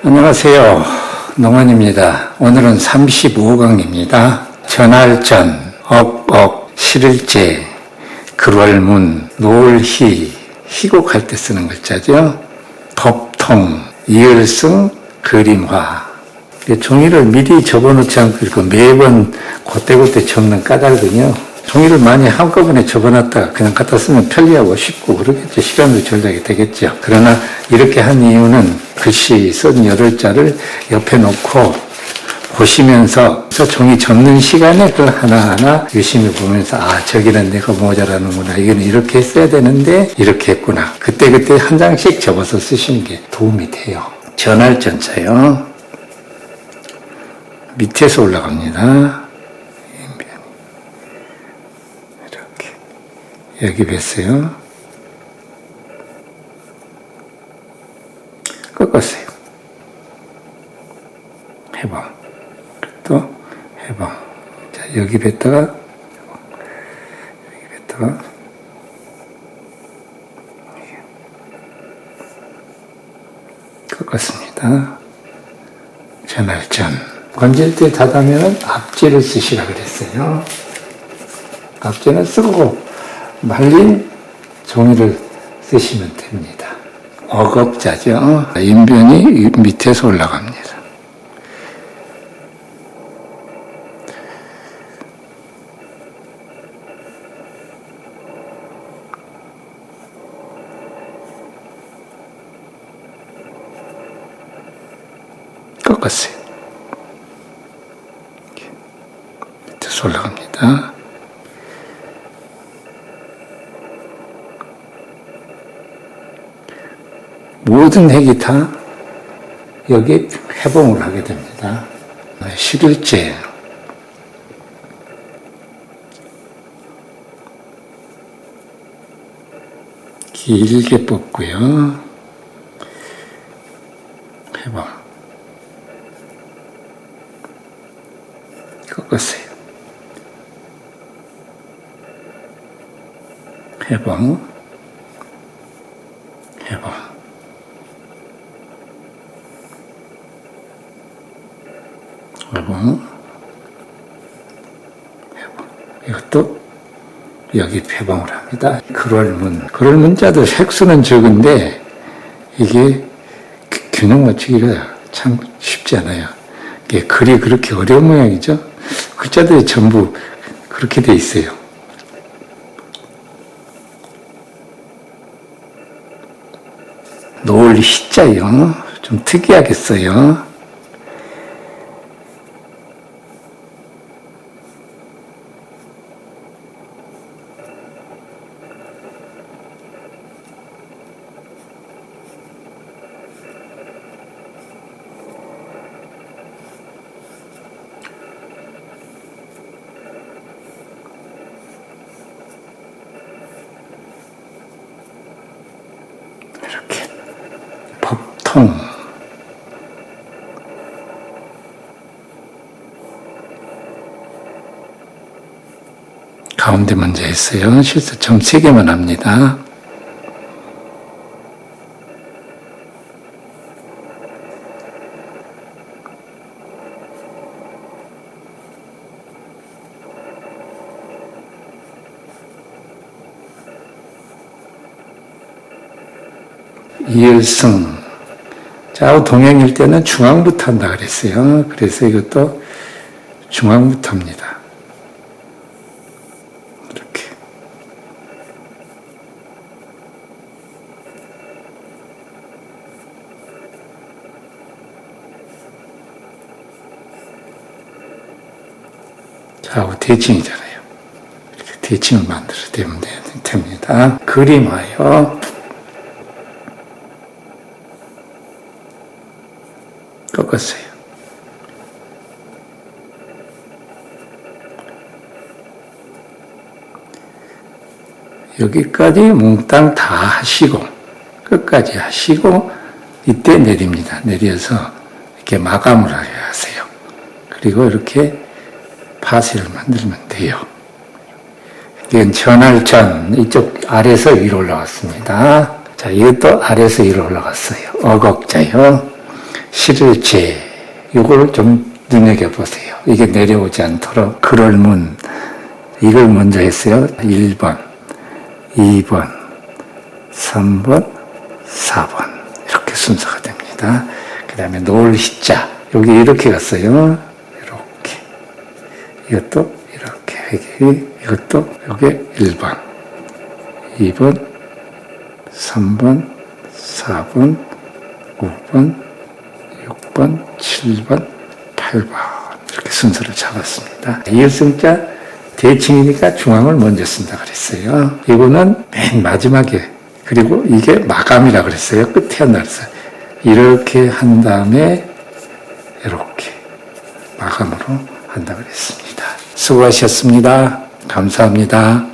안녕하세요. 농원입니다. 오늘은 35강입니다. 전할전, 억억, 실을제, 글월문, 노을희, 희곡할 때 쓰는 글자죠. 법통, 이을승, 그림화. 종이를 미리 접어놓지 않고 매번 그때그때 접는 까닭은요. 종이를 많이 한꺼번에 접어놨다가 그냥 갖다 쓰면 편리하고 쉽고 그러겠죠. 시간도 절약이 되겠죠. 그러나 이렇게 한 이유는 글씨 쓴 여덟 자를 옆에 놓고 보시면서 저 종이 접는 시간에 그걸 하나하나 유심히 보면서 아 저기는 내가 모자라는구나 이거는 이렇게 써야 되는데 이렇게 했구나 그때그때 한 장씩 접어서 쓰시는 게 도움이 돼요 전할 전자요 밑에서 올라갑니다 이렇게 여기 뵀어요. 꺾었어요. 해봐. 또 해봐. 자 여기 뱉다가 여기 뱉다가. 꺾었습니다. 전할전. 때 닫으면 앞지를 쓰시라 그랬어요. 앞지는 쓰고 말린 종이를 쓰시면 됩니다 어겁자죠 인변이 밑에서 올라갑니다 꺾었어요. 밑에서 올라갑니다. 모든 핵이 다 여기 해봉을 하게 됩니다. 11째 길게 뽑고요. 해봉 꺾었어요. 해봉, 해봉. 해봉. 이것도 여기 해봉을 합니다. 그럴문. 그럴문자도 색수는 적은데 이게 그 균형 맞추기가 참 쉽지 않아요. 이게 글이 그렇게 어려운 모양이죠. 글자들이 전부 그렇게 돼 있어요. 노을 희자요. 좀 특이하게 써요. 이렇게 법통 가운데 먼저 했어요. 실수 점세 개만 합니다. 이을승 좌우 동행일 때는 중앙부터 한다 그랬어요. 그래서 이것도 중앙부터 합니다. 이렇게. 좌우 대칭이잖아요. 이렇게 대칭을 만들어야 되면 됩니다. 그림하여 꺾었어요. 여기까지 몽땅 다 하시고 끝까지 하시고 이때 내립니다. 내려서 이렇게 마감을 하세요. 그리고 이렇게 파쇄를 만들면 돼요. 이건 전할전 이쪽 아래서 위로 올라갔습니다. 자, 이것도 아래서 위로 올라갔어요. 어곡자요. 실을제 요걸 좀 눈여겨보세요. 이게 내려오지 않도록 그럴 문 이걸 먼저 했어요. 1번, 2번, 3번, 4번 이렇게 순서가 됩니다. 그 다음에 노을 희자 여기 이렇게 갔어요. 이렇게 이것도 이렇게 이것도 여기 1번, 2번, 3번, 4번, 5번, 6번, 7번, 8번 이렇게 순서를 잡았습니다. 이을승자 대칭이니까 중앙을 먼저 쓴다 그랬어요. 이거는 맨 마지막에 그리고 이게 마감이라 그랬어요. 끝에 한다 그랬어요. 이렇게 한 다음에 이렇게 마감으로 한다 그랬습니다. 수고하셨습니다. 감사합니다.